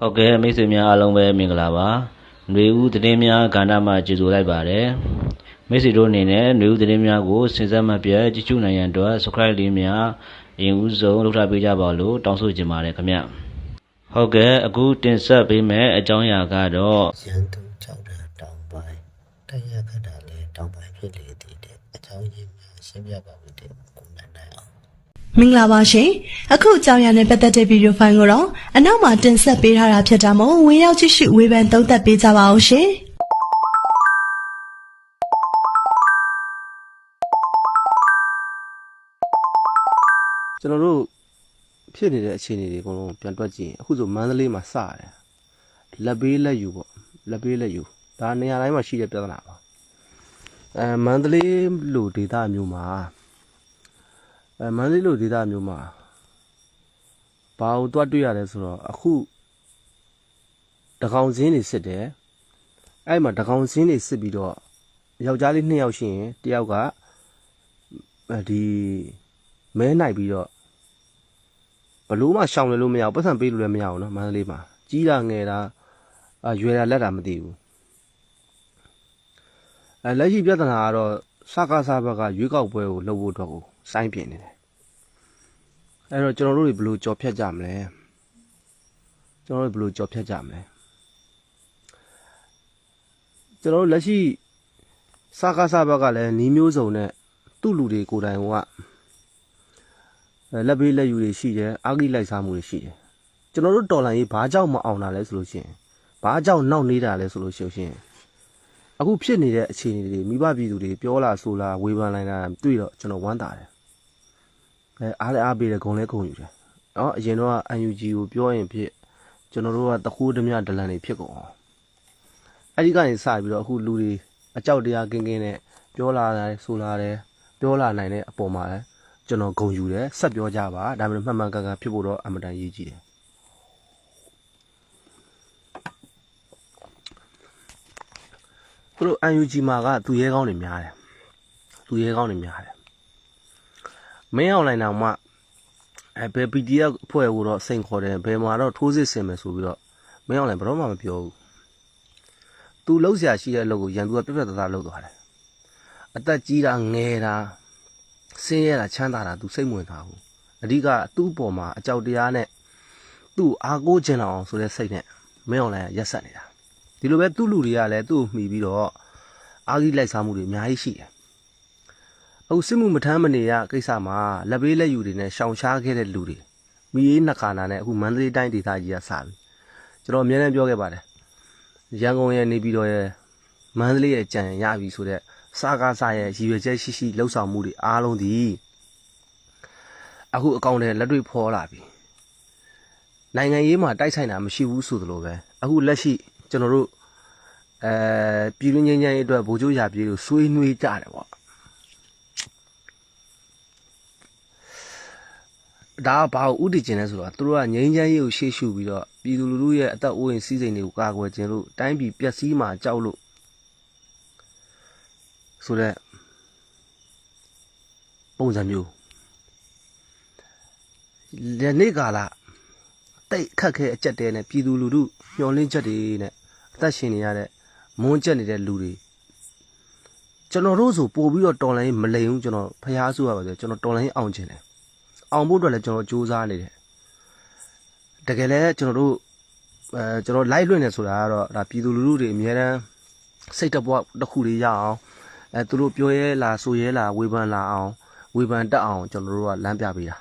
ဟုတ်ကဲ့မိတ်ဆွေများအားလုံးပဲမင်္ဂလာပါຫນွေဦးသတင်းများကဏ္ဍမှာကြိုဆိုလိုက်ပါတယ်မိတ်ဆွေတို့အနေနဲ့ຫນွေဦးသတင်းများကိုစဉ်ဆက်မပြတ်ကြည့်ရှုနိုင်ရန်အတွက် subscribe လေးများအရင်ဦးဆုံးလုပ်ထားပေးကြပါလို့တောင်းဆိုချင်ပါတယ်ခင်ဗျဟုတ်ကဲ့အခုတင်ဆက်ပေးမယ့်အကြောင်းအရာကတော့ ရန်သူကြောက်တာတောင်ပိုင်းတိုက်ရခတ်တာလည်းတောင်ပိုင်းဖြစ်လေသေးတဲ့အကြောင်းရင်းများရှင်းပြပါဦးတဲ့ကိုနိုင်နိုင်အောင် ဒ မင်္ဂလာပါရှင်အခုအကြောင်းအရာနဲ့ပတ်သက်တဲ့ဗီဒီယိုဖိုင်ကိုတော့အနောက်မှာတင်ဆက်ပေးထားတာဖြစ်တာမို့ဝင်ရောက်ကြည့်ရှုဝေဖန်သုံးသပ်ပေးကြပါအောင်ရှင်ကျွန်တော်တို့ဖြစ်နေတဲ့အခြေအနေတွေအကုန်လုံးပြန်တွက်ကြည့်ရင်အခုဆိုမန္တလေးမှာစရတယ်လက်ပေးလက်ယူပေါ့လက်ပေးလက်ယူဒါနေရာတိုင်းမှာရှိတဲ့ပြဿနာပါအဲမန္တလေးလိုဒေသမျိုးမှာ အဲမန္တလေးလိုဒေသမျိုးမှာဘာလို့တွက်တွေ့ရလဲဆိုတော့အခုတကောင်စင်းတွေစစ်တယ်အဲ့မှာတကောင်စင်းတွေစစ်ပြီးတော့ယောက်ျားလေးနှစ်ယောက်ရှိရင်တယောက်ကအဲဒီမဲနိုင်ပြီးတော့ ဘလို့မှရှောင်လဲလို့မရဘူးပတ်စံပေးလို့လည်းမရဘူးเนาะမန္တလေးမှာကြီးတာငယ်တာအာရွယ်တာလက်တာမသိဘူးအဲလက်ရှိပြဿနာကတော့ စကားစားဘက်ကရွေးကောက်ပွဲကိုလှုပ်ဖို့အတွက်ကိုစိုင်းပြင်နေတယ်အဲတော့ကျွန်တော်တို့တွေဘယ်လိုကြော်ဖြတ်ကြမလဲကျွန်တော်တို့ဘယ်လိုကြော်ဖြတ်ကြမလဲကျွန်တော်တို့လက်ရှိစကားစားဘက်ကလည်းနီးမျိုးစုံနဲ့သူ့လူတွေကိုယ်တိုင်ကအဲလက်ဘေးလက်ယူတွေရှိတယ်အာဂိလိုက်စားမှုတွေရှိတယ်ကျွန်တော်တို့တော်လိုင်းရေးဘာကြောင့်မအောင်တာလဲဆိုလို့ရှိရင်ဘာကြောင့်နောက်နေတာလဲဆိုလို့ရှိရင် အခုဖြစ်နေတဲ့အခြေအနေတွေမိဘပြည်သူတွေပြောလာဆိုလာဝေဖန်လိုက်တာတွေ့တော့ကျွန်တော်ဝမ်းသာတယ်အဲအားလည်းအားပေးတယ်ဂုံလည်းဂုံယူတယ်နော်အရင်တော့ UNG ကိုပြောရင်ဖြစ်ကျွန်တော်တို့ကတခိုးဓမြဒလန်တွေဖြစ်ကုန်အောင်အဲဒီကနေစပြီးတော့အခုလူတွေအကြောက်တရားကင်းကင်းနဲ့ပြောလာတယ်ဆိုလာတယ်ပြောလာနိုင်တဲ့အပေါ်မှာလည်းကျွန်တော်ဂုံယူတယ်ဆက်ပြောကြပါဒါပေမဲ့မှန်မှန်ကန်ကန်ဖြစ်ဖို့တော့အမတန်ရည်ကြီးတယ် သူတို့ UNG မှာကသူရဲကောင်းတွေများတယ်သူရဲကောင်းတွေများတယ်မင်းအောင်လိုင်းတောင်မှအဲဘယ် PDF အဖွဲ့ကိုတော့စိန်ခေါ်တယ်ဘယ်မှာတော့ထိုးစစ်ဆင်မယ်ဆိုပြီးတော့မင်းအောင်လိုင်းဘယ်တော့မှမပြောဘူးသူလှုပ်ရှားရှိတဲ့အလုပ်ကိုရန်သူကပြက်ပြက်သားသားလှုပ်သွားတယ်အသက်ကြီးတာငယ်တာဆင်းရဲတာချမ်းသာတာ तू စိတ်ဝင်စားဘူးအဓိကသူ့ပေါ်မှာအကြောက်တရားနဲ့သူ့အားကိုးခြင်းအောင်ဆိုတဲ့စိတ်နဲ့မင်းအောင်လိုင်းကရက်ဆက်နေတာ ဒီလိုပဲသူ့လူတွေကလည်းသူ့ကိုမှီပြီးတော့အာကြီးလိုက်စားမှုတွေအများကြီးရှိတယ်အခုစစ်မှုမထမ်းမနေရကိစ္စမှာလက်ပေးလက်ယူတွေနဲ့ရှောင်ရှားခဲ့တဲ့လူတွေမိရေးနှစ်ခါနာနဲ့အခုမန္တလေးတိုင်းဒေသကြီးကစပြီကျွန်တော်အများနဲ့ပြောခဲ့ပါတယ်ရန်ကုန်ရဲ့နေပြည်တော်ရဲ့မန္တလေးရဲ့ကြံရပြီဆိုတဲ့စားကားစားရဲ့ရည်ရွယ်ချက်ရှိရှိလှုပ်ဆောင်မှုတွေအားလုံးဒီအခုအကောင့်ထဲလက်တွေ့ဖော်လာပြီနိုင်ငံရေးမှာတိုက်ဆိုင်တာမရှိဘူးဆိုသလိုပဲအခုလက်ရှိ ကျွန်တော်တို့အဲပြည်တွင်းငင်းငင်းရေးအတွက်ဗိုလ်ချုပ်ရာပြည်ကိုဆွေးနွေးကြတယ်ပေါ့ဒါကဘာကိုဥတည်ခြင်းလဲဆိုတော့သူတို့ကငြိမ်းချမ်းရေးကိုရှေ့ရှုပြီးတော့ပြည်သူလူထုရဲ့အသက်အိုးအိမ်စီးစိမ်တွေကိုကာကွယ်ခြင်းလို့တိုင်းပြည်ပျက်စီးမှာကြောက်လို့ဆိုတော့ပုံစံမျိုးဒီနေ့ကာလ တိတ်ခတ်ခဲအကြက်တဲနဲ့ပြည်သူလူထုမျောလင်းချက်တွေနဲ့အသက်ရှင်နေရတဲ့မွန်းကျက်နေတဲ့လူတွေကျွန်တော်တို့ဆိုပို့ပြီးတော့တော်လိုင်းမလိမ်ဘူးကျွန်တော်ဖျားဆူရပါဆိုကျွန်တော်တော်လိုင်းအောင်ခြင်းတယ်အောင်ဖို့အတွက်လည်းကျွန်တော်စူးစမ်းနေတယ်တကယ်လည်းကျွန်တော်တို့အဲကျွန်တော် live လွှင့်နေဆိုတာကတော့ဒါပြည်သူလူထုတွေအများတန်းစိတ်တပွားတစ်ခုလေးရအောင်အဲသူတို့ပြောရဲလားဆိုရဲလားဝေဖန်လာအောင်ဝေဖန်တက်အောင်ကျွန်တော်တို့ကလမ်းပြပေးတာ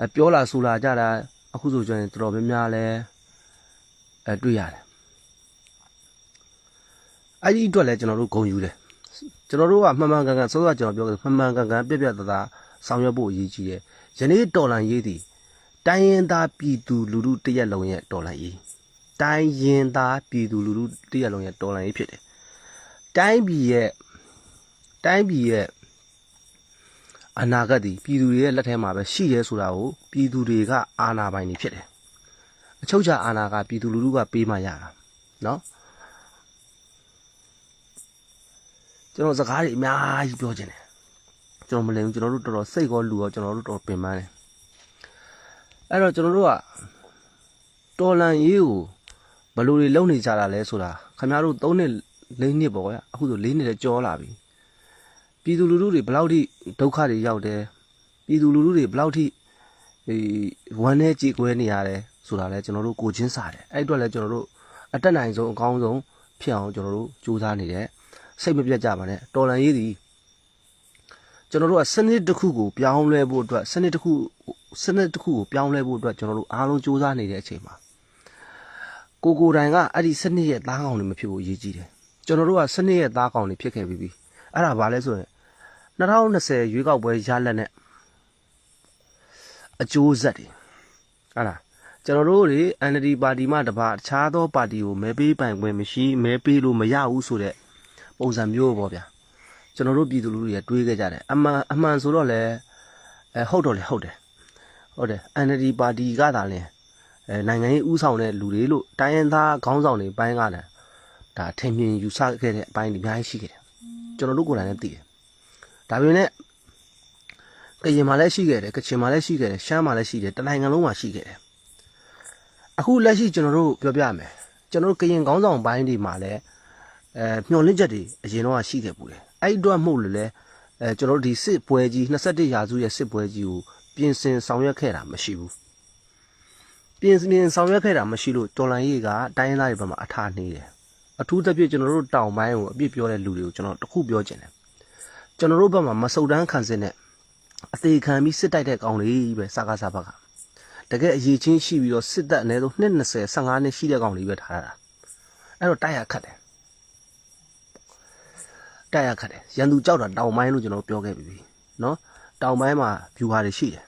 အဲပြောလာဆိုလာကြတာ အခုဆိုကျွန်တော်တော်တော်များများလဲအဲတွေ့ရတယ်အဲ့ဒီအတွက်လဲကျွန်တော်တို့ဂုဏ်ယူတယ်ကျွန်တော်တို့ကမှန်မှန်ကန်ကန်စောစောကျွန်တော်ပြောခဲ့မှန်မှန်ကန်ကန်ပြက်ပြက်သားသားဆောင်ရွက်ဖို့အရေးကြီးတယ်ယနေ့တော်လန်ရေးသည်တိုင်းရင်သားပြည်သူလူထုတရက်လုံးရဲ့တော်လန်ရေးတိုင်းရင်သားပြည်သူလူထုတရက်လုံးရဲ့တော်လန်ရေးဖြစ်တယ်တိုင်းပြည်ရဲ့တိုင်းပြည်ရဲ့ အနာဂတ်ဒီပြည်သူတွေရဲ့လက်ထဲမှာပဲရှိရဲဆိုတာကိုပြည်သူတွေကအာဏာပိုင်တွေဖြစ်တယ်အချုပ်ချာအာဏာကပြည်သူလူထုကပေးမှရတာเนาะကျွန်တော်စကားတွေအများကြီးပြောချင်တယ်ကျွန်တော်မလင်ဘူးကျွန်တော်တို့တော်တော်စိတ်ကောလူရောကျွန်တော်တို့တော်တော်ပင်ပန်းတယ်အဲ့တော့ကျွန်တော်တို့က တော်လန်ရေးကိုဘယ်လိုတွေလုပ်နေကြတာလဲဆိုတာခင်ဗျားတို့၃နှစ်၄နှစ်ပေါ့ဗျာအခုဆို၄နှစ်လည်းကြောလာပြီ ပြည်သူလူထုတွေဘယ်လောက်ထိဒုက္ခတွေရောက်တယ်ပြည်သူလူထုတွေဘယ်လောက်ထိဒီဝမ်းနဲ့ကြေကွဲနေရတယ်ဆိုတာလဲကျွန်တော်တို့ကိုချင်းစားတယ်အဲ့အတွက်လဲကျွန်တော်တို့အတက်နိုင်ဆုံးအကောင်းဆုံးဖြစ်အောင်ကျွန်တော်တို့ကြိုးစားနေတယ်စိတ်မပြတ်ကြပါနဲ့တော်လန်ရေးသည်ကျွန်တော်တို့ကစနစ်တစ်ခုကိုပြောင်းလဲဖို့အတွက်စနစ်တစ်ခုစနစ်တစ်ခုကိုပြောင်းလဲဖို့အတွက်ကျွန်တော်တို့အားလုံးကြိုးစားနေတဲ့အချိန်မှာကိုကိုတိုင်ကအဲ့ဒီစနစ်ရဲ့သားကောင်တွေမဖြစ်ဘူးအရေးကြီးတယ်ကျွန်တော်တို့ကစနစ်ရဲ့သားကောင်တွေဖြစ်ခဲ့ပြီးပြီအဲ့ဒါဘာလဲဆိုရင် 2020ရွေးကောက်ပွဲရလက်နဲ့အကျိုးဆက်တွေဟုတ်လားကျွန်တော်တို့တွေ NLD ပါတီမှတပါအခြားသောပါတီကိုမဲပေးပိုင်ခွင့်မရှိမဲပေးလို့မရဘူးဆိုတဲ့ပုံစံမျိုးပေါ့ဗျာကျွန်တော်တို့ပြည်သူလူထုတွေတွေးခဲ့ကြတယ်အမှန်အမှန်ဆိုတော့လေအဲဟုတ်တော့လေဟုတ်တယ်ဟုတ်တယ် NLD ပါတီကသာလဲအဲနိုင်ငံရေးဥဆောင်တဲ့လူတွေလို့တိုင်းရင်းသားခေါင်းဆောင်တွေပိုင်းကလည်းဒါထင်မြင်ယူဆခဲ့တဲ့အပိုင်းတွေအများကြီးရှိခဲ့တယ်ကျွန်တော်တို့ကိုယ်တိုင်လည်းသိတယ် ဒါပေမဲ့ကရင်မှာလည်းရှိခဲ့တယ်ကချင်မှာလည်းရှိခဲ့တယ်ရှမ်းမှာလည်းရှိတယ်တနိုင်ငံလုံးမှာရှိခဲ့တယ်အခုလက်ရှိကျွန်တော်တို့ပြောပြမယ်ကျွန်တော်တို့ကရင်ခေါင်းဆောင်ပိုင်းတွေမှာလည်းအဲမျှော်လင့်ချက်တွေအရင်တော့ရှိခဲ့ပူတယ်အဲ့ဒီအတွက်မဟုတ်လို့လဲအဲကျွန်တော်တို့ဒီစစ်ပွဲကြီး21ရာစုရဲ့စစ်ပွဲကြီးကိုပြင်ဆင်ဆောင်ရွက်ခဲ့တာမရှိဘူးပြင်စင်ဆောင်ရွက်ခဲ့တာမရှိလို့တော်လန်ရေးကတိုင်းရင်းသားတွေဘက်မှာအထာနေတယ်အထူးသဖြင့်ကျွန်တော်တို့တောင်ပိုင်းကိုအပြစ်ပြောတဲ့လူတွေကိုကျွန်တော်တခုပြောချင်တယ် ကျွန်တော်တို့ဘက်မှာမစုံတန်းခံစစ်နဲ့အသေးခံပြီးစစ်တိုက်တဲ့ကောင်တွေပဲစကားစားဘက်ကတကယ်အရေးချင်းရှိပြီးတော့စစ်တပ်အနည်းဆုံး220 15နှစ်ရှိတဲ့ကောင်တွေပဲထားရတာအဲ့တော့တိုက်ရခတ်တယ်တိုက်ရခတ်တယ်ရန်သူကြောက်တာတောင်ပိုင်းလို့ကျွန်တော်ပြောခဲ့ပြီနော်တောင်ပိုင်းမှာ view ဟာတွေရှိတယ်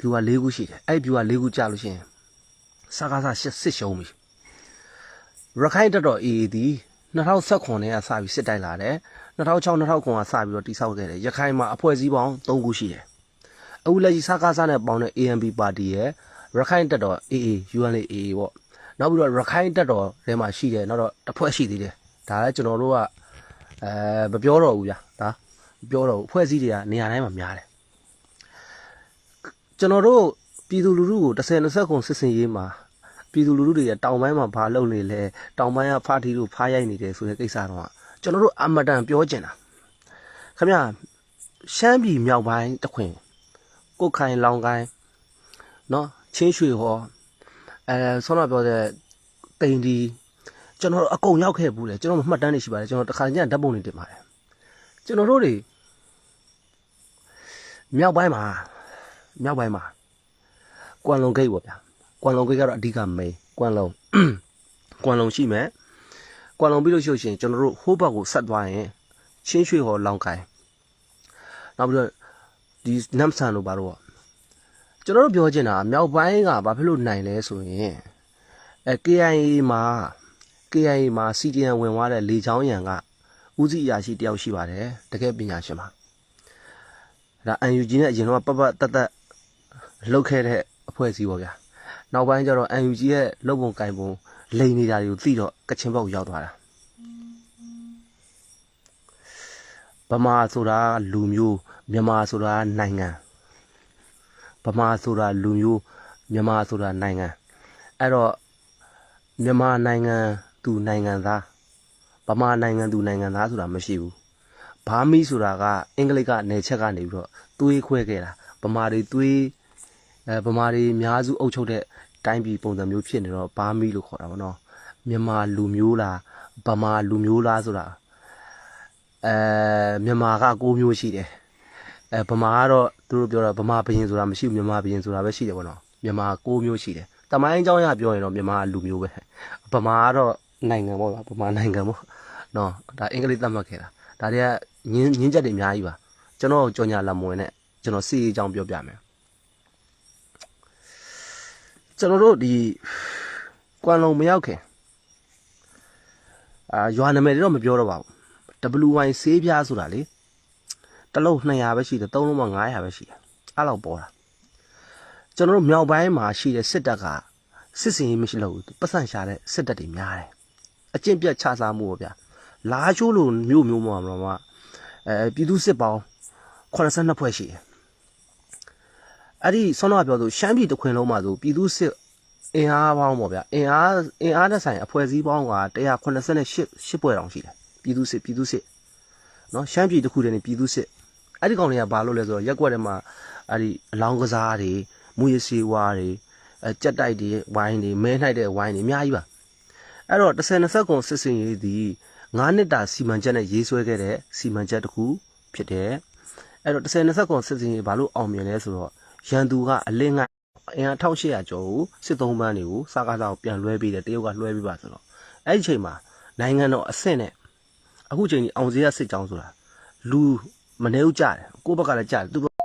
ဗျူဟာ၄ခုရှိတယ်အဲ့ဗျူဟာ၄ခုကြာလို့ရှိရင်စကားစားရှစ်စစ်ရှုံးပြီရခိုင်တပ်တော် AA ဒီ2019နဲ့ကစပြီးစစ်တိုက်လာတယ် 2006 2009ကစပြီးတော့တိဆောက်ခဲ့တယ်ရခိုင်မှာအဖွဲ့အစည်းပေါင်း3ခုရှိတယ်အခုလက်ရှိစကားစားနဲ့ပေါင်းတဲ့ ANP ပါတီရဲ့ရခိုင်တပ်တော် AA UNA AA ပေါ့နောက်ပြီးတော့ရခိုင်တပ်တော်ထဲမှာရှိတယ်နောက်တော့တစ်ဖွဲ့ရှိသေးတယ်ဒါလည်းကျွန်တော်တို့ကအဲမပြောတော့ဘူးဗျာဒါမပြောတော့ဘူးအဖွဲ့အစည်းတွေကနေရာတိုင်းမှာများတယ်ကျွန်တော်တို့ပြည်သူလူထုကို10 20ခုစစ်စင်ရေးမှာပြည်သူလူထုတွေရဲ့တောင်ပိုင်းမှာဘာလုပ်နေလဲတောင်ပိုင်းကဖားထီတို့ဖားရိုက်နေတယ်ဆိုတဲ့ကိစ္စတော့ ကျွန်တော်တို့အမတန်ပြောကျင်တာခင်ဗျာရှမ်းပြည်မြောက်ပိုင်းတခွင်ကုတ်ခိုင်လောင်ကိုင်းနော်ချင်းရွှေဟောအဲဆောနာပြောတဲ့တိန်ဒီကျွန်တော်တို့အကုန်ရောက်ခဲ့ဘူးလေကျွန်တော်မှတ်တမ်းနေရှိပါတယ်ကျွန်တော်တခါကျရင်ဓာတ်ပုံတွေတင်ပါတယ်ကျွန်တော်တို့တွေမြောက်ပိုင်းမှာမြောက်ပိုင်းမှာကွမ်လုံဂိတ်ပေါ့ဗျာကွမ်လုံဂိတ်ကတော့အဓိကမိန်ကွမ်လုံကွမ်လုံရှိမယ် ကွမ်လုံပြီးလို့ရှိလို့ရှိရင်ကျွန်တော်တို့ဟိုးဘက်ကိုဆက်သွားရင်ချင်းရွှေဟောလောင်ကိုင်းနောက်ပြီးတော့ဒီနမ်ဆန်တို့ဘာလို့ကျွန်တော်တို့ပြောချင်တာမြောက်ပိုင်းကဘာဖြစ်လို့နိုင်လဲဆိုရင်အဲ KIA မှာ KIA မှာ CDN ဝင်သွားတဲ့လေချောင်းရံကဦးစီးအရာရှိတယောက်ရှိပါတယ်တကယ်ပညာရှင်ပါဒါ UNG နဲ့အရင်တော့ပတ်ပတ်တက်တက်လောက်ခဲ့တဲ့အဖွဲ့အစည်းပေါ့ဗျာနောက်ပိုင်းကျတော့ UNG ရဲ့လုပ်ပုံကင်ပုံ လိန်နေတာတွေကိုသိတော့ကချင်ဘက်ကိုရောက်သွားတာဗမာဆိုတာလူမျိုးမြန်မာဆိုတာနိုင်ငံဗမာဆိုတာလူမျိုးမြန်မာဆိုတာနိုင်ငံအဲ့တော့မြန်မာနိုင်ငံသူနိုင်ငံသားဗမာနိုင်ငံသူနိုင်ငံသားဆိုတာမရှိဘူးဘာမီဆိုတာကအင်္ဂလိပ်ကနေချက်ကနေပြီးတော့သွေးခွဲခဲ့တာဗမာတွေသွေးအဲဗမာတွေအများစုအုပ်ချုပ်တဲ့ တိုင်းပြည်ပုံစံမျိုးဖြစ်နေတော့ဘာမီလို့ခေါ်တာပေါ့နော်မြန်မာလူမျိုးလားဗမာလူမျိုးလားဆိုတာအဲမြန်မာက၉မျိုးရှိတယ်အဲဗမာကတော့သူတို့ပြောတာဗမာဘရင်ဆိုတာမရှိဘူးမြန်မာဘရင်ဆိုတာပဲရှိတယ်ပေါ့နော်မြန်မာ၉မျိုးရှိတယ်တမိုင်းအကြောင်းရပြောရင်တော့မြန်မာလူမျိုးပဲဗမာကတော့နိုင်ငံပေါ့ဗျာဗမာနိုင်ငံပေါ့နော်ဒါအင်္ဂလိပ်သတ်မှတ်ခဲ့တာဒါတွေကညင်းညင်းချက်တွေအများကြီးပါကျွန်တော်ကြော်ညာလာမဝင်နဲ့ကျွန်တော်စီအကြောင်းပြောပြမယ် ကျွန်တော်တို့ဒီကွမ်လုံမရောက်ခင်အာရွာနာမည်တွေတော့မပြောတော့ပါဘူး WY ဆေးပြားဆိုတာလေတစ်လုံး200ပဲရှိတယ်သုံးလုံးမှ900ပဲရှိတယ်အဲ့လောက်ပေါ်တာကျွန်တော်တို့မြောက်ပိုင်းမှာရှိတဲ့စစ်တပ်ကစစ်စင်ရေးမရှိလို့ပတ်စံရှာတဲ့စစ်တပ်တွေများတယ်အကျင့်ပြတ်ခြစားမှုပေါ့ဗျာလာချိုးလိုမျိုးမျိုးမှာမှာအဲပြည်သူစစ်ပေါင်း82ဖွဲ့ရှိတယ် အဲ့ဒီဆောင်းတော့ပြောဆိုရှမ်းပြည်တခွင်လုံးမှာဆိုပြည်သူစစ်အအင်အားပေါင်းပေါ့ဗျာအင်အားအင်အားတဲ့ဆိုင်အဖွဲ့အစည်းပေါင်းက188 8ပွဲတောင်ရှိတယ်ပြည်သူစစ်ပြည်သူစစ်နော်ရှမ်းပြည်တစ်ခုတည်းနေပြည်သူစစ်အဲ့ဒီကောင်တွေကဘာလို့လဲဆိုတော့ရက်ကွက်ထဲမှာအဲ့ဒီအလောင်းကစားတွေမူရစီဝါတွေအဲကြက်တိုက်တွေဝိုင်းတွေမဲနှိုက်တဲ့ဝိုင်းတွေအများကြီးပါအဲ့တော့10 20ကုန်စစ်စင်ရေးဒီ9နှစ်တာစီမံချက်နဲ့ရေးဆွဲခဲ့တဲ့စီမံချက်တစ်ခုဖြစ်တယ်အဲ့တော့10 20ကုန်စစ်စင်ရေးဘာလို့အောင်မြင်လဲဆိုတော့ ရန်သူကအလင်းငိုင်းအင်အား1800ကျော်ကိုစစ်သုံးပန်းတွေကိုစကားစားကိုပြန်လွှဲပေးတယ်တရုတ်ကလွှဲပေးပါဆိုတော့အဲ့ဒီချိန်မှာနိုင်ငံတော်အဆင့်နဲ့အခုချိန်ကြီးအောင်စရစစ်ကြောင်းဆိုတာလူမနေဦးကြတယ်ကိုယ့်ဘက်ကလည်းကြတယ်သူ့ဘက်